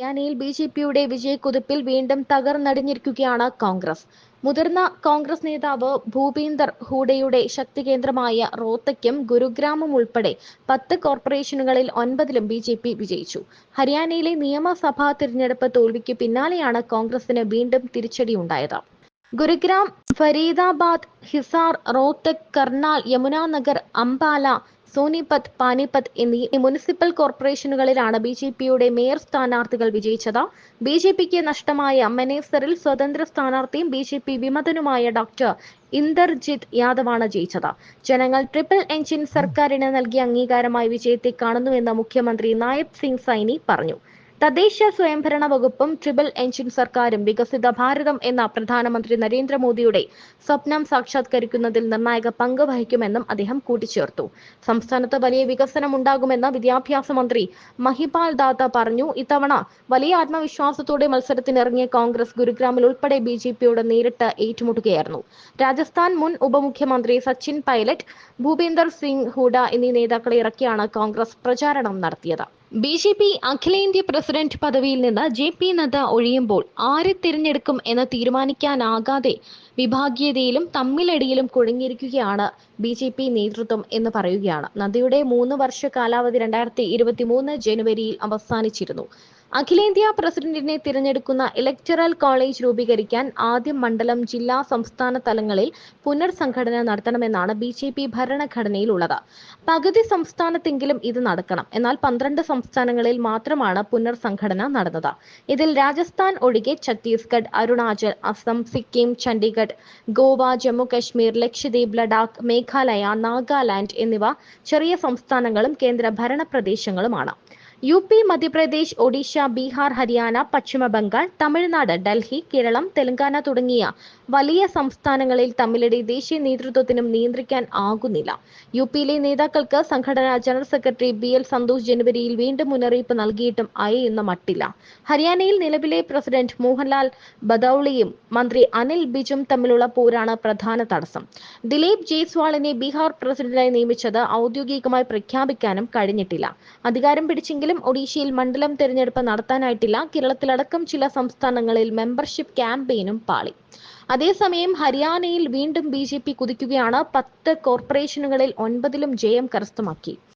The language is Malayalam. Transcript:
ഹരിയാനയിൽ ബി ജെ പിയുടെ വിജയക്കുതിപ്പിൽ വീണ്ടും തകർന്നടിഞ്ഞിരിക്കുകയാണ് കോൺഗ്രസ്. മുതിർന്ന കോൺഗ്രസ് നേതാവ് ഭൂപീന്ദർ ഹൂഡയുടെ ശക്തി കേന്ദ്രമായ റോത്തയ്ക്കും ഗുരുഗ്രാമും ഉൾപ്പെടെ പത്ത് കോർപ്പറേഷനുകളിൽ ഒൻപതിലും ബി ജെ പി വിജയിച്ചു. ഹരിയാനയിലെ നിയമസഭാ തിരഞ്ഞെടുപ്പ് തോൽവിക്ക് പിന്നാലെയാണ് കോൺഗ്രസിന് വീണ്ടും തിരിച്ചടി ഉണ്ടായത് ഗുരുഗ്രാം ഫരീദാബാദ് ഹിസാർ റോത്തക് കർണാൽ യമുനാനഗർ അംബാല സോനിപത്ത് പാനിപത്ത് എന്നീ മുനിസിപ്പൽ കോർപ്പറേഷനുകളിലാണ് ബി ജെ പിയുടെ മേയർ സ്ഥാനാർത്ഥികൾ വിജയിച്ചത്. ബി ജെ പിക്ക് നഷ്ടമായ മനേസറിൽ സ്വതന്ത്ര സ്ഥാനാർത്ഥിയും ബി ജെ പി വിമതനുമായ ഡോക്ടർ ഇന്ദർജിത് യാദവാണ് ജയിച്ചത്. ജനങ്ങൾ ട്രിപ്പിൾ എഞ്ചിൻ സർക്കാരിന് നൽകിയ അംഗീകാരമായി വിജയത്തെ കാണുന്നുവെന്ന് മുഖ്യമന്ത്രി നായബ് സിംഗ് സൈനി പറഞ്ഞു. തദ്ദേശ സ്വയംഭരണ വകുപ്പും ട്രിപ്പിൾ എഞ്ചിൻ സർക്കാരും വികസിത ഭാരതം എന്ന പ്രധാനമന്ത്രി നരേന്ദ്രമോദിയുടെ സ്വപ്നം സാക്ഷാത്കരിക്കുന്നതിൽ നിർണായക പങ്ക് വഹിക്കുമെന്നും അദ്ദേഹം കൂട്ടിച്ചേർത്തു. സംസ്ഥാനത്ത് വലിയ വികസനം ഉണ്ടാകുമെന്ന് വിദ്യാഭ്യാസ മന്ത്രി മഹിപാൽ ദാത്ത പറഞ്ഞു. ഇത്തവണ വലിയ ആത്മവിശ്വാസത്തോടെ മത്സരത്തിനിറങ്ങിയ കോൺഗ്രസ് ഗുരുഗ്രാമിൽ ഉൾപ്പെടെ ബി ജെ പിയോട് നേരിട്ട് ഏറ്റുമുട്ടുകയായിരുന്നു. രാജസ്ഥാൻ മുൻ ഉപമുഖ്യമന്ത്രി സച്ചിൻ പൈലറ്റ് ഭൂപേന്ദർ സിംഗ് ഹൂഡ എന്നീ നേതാക്കളെ ഇറക്കിയാണ് കോൺഗ്രസ് പ്രചാരണം നടത്തിയത്. ബി ജെ പി അഖിലേന്ത്യാ പ്രസിഡന്റ് പദവിയിൽ നിന്ന് ജെ പി നദ്ദ ഒഴിയുമ്പോൾ ആരെ തിരഞ്ഞെടുക്കും എന്ന് തീരുമാനിക്കാനാകാതെ വിഭാഗീയതയിലും തമ്മിലടിയിലും കുഴങ്ങിയിരിക്കുകയാണ് ബി ജെ പി നേതൃത്വം എന്ന് പറയുകയാണ്. നദ്ദയുടെ മൂന്ന് വർഷ കാലാവധി രണ്ടായിരത്തി ഇരുപത്തി മൂന്ന് ജനുവരിയിൽ അവസാനിച്ചിരുന്നു. അഖിലേന്ത്യാ പ്രസിഡന്റിനെ തിരഞ്ഞെടുക്കുന്ന ഇലക്ടറൽ കോളേജ് രൂപീകരിക്കാൻ ആദ്യം മണ്ഡലം ജില്ലാ സംസ്ഥാന തലങ്ങളിൽ പുനർസംഘടന നടത്തണമെന്നാണ് ബി ജെ പി ഭരണഘടനയിലുള്ളത്. പകുതി സംസ്ഥാനത്തെങ്കിലും ഇത് നടക്കണം. എന്നാൽ പന്ത്രണ്ട് സംസ്ഥാനങ്ങളിൽ മാത്രമാണ് പുനർസംഘടന നടന്നത്. ഇതിൽ രാജസ്ഥാൻ ഒഴികെ ഛത്തീസ്ഗഡ് അരുണാചൽ അസം സിക്കിം ചണ്ഡീഗഡ് ഗോവ ജമ്മു കശ്മീർ ലക്ഷദ്വീപ് ലഡാക്ക് മേഘാലയ നാഗാലാൻഡ് എന്നിവ ചെറിയ സംസ്ഥാനങ്ങളും കേന്ദ്ര ഭരണ പ്രദേശങ്ങളുമാണ്. യു പി മധ്യപ്രദേശ് ഒഡീഷ ബീഹാർ ഹരിയാന പശ്ചിമ ബംഗാൾ തമിഴ്നാട് ഡൽഹി കേരളം തെലങ്കാന തുടങ്ങിയ വലിയ സംസ്ഥാനങ്ങളിൽ തമ്മിലടി ദേശീയ നേതൃത്വത്തിനും നിയന്ത്രിക്കാൻ ആകുന്നില്ല. യു പിയിലെ നേതാക്കൾക്ക് സംഘടനാ general secretary B L Santhosh ജനുവരിയിൽ വീണ്ടും മുന്നറിയിപ്പ് നൽകിയിട്ടും അയയുന്ന മട്ടില്ല. ഹരിയാനയിൽ നിലവിലെ പ്രസിഡന്റ് മോഹൻലാൽ ബദൌളിയും മന്ത്രി അനിൽ ബിജും തമ്മിലുള്ള പോരാണ് പ്രധാന തടസ്സം. ദിലീപ് ജയ്സ്വാളിനെ ബീഹാർ പ്രസിഡന്റായി നിയമിച്ചത് ഔദ്യോഗികമായി പ്രഖ്യാപിക്കാനും കഴിഞ്ഞിട്ടില്ല. അധികാരം പിടിച്ചെങ്കിലും ഒഡീഷയിൽ മണ്ഡലം തെരഞ്ഞെടുപ്പ് നടത്താനായിട്ടില്ല. കേരളത്തിലടക്കം ചില സംസ്ഥാനങ്ങളിൽ മെമ്പർഷിപ്പ് ക്യാമ്പയിനും പാളി. അതേസമയം ഹരിയാനയിൽ വീണ്ടും ബി ജെ പി കുതിക്കുകയാണ്. പത്ത് കോർപ്പറേഷനുകളിൽ ഒൻപതിലും ജയം കരസ്ഥമാക്കി.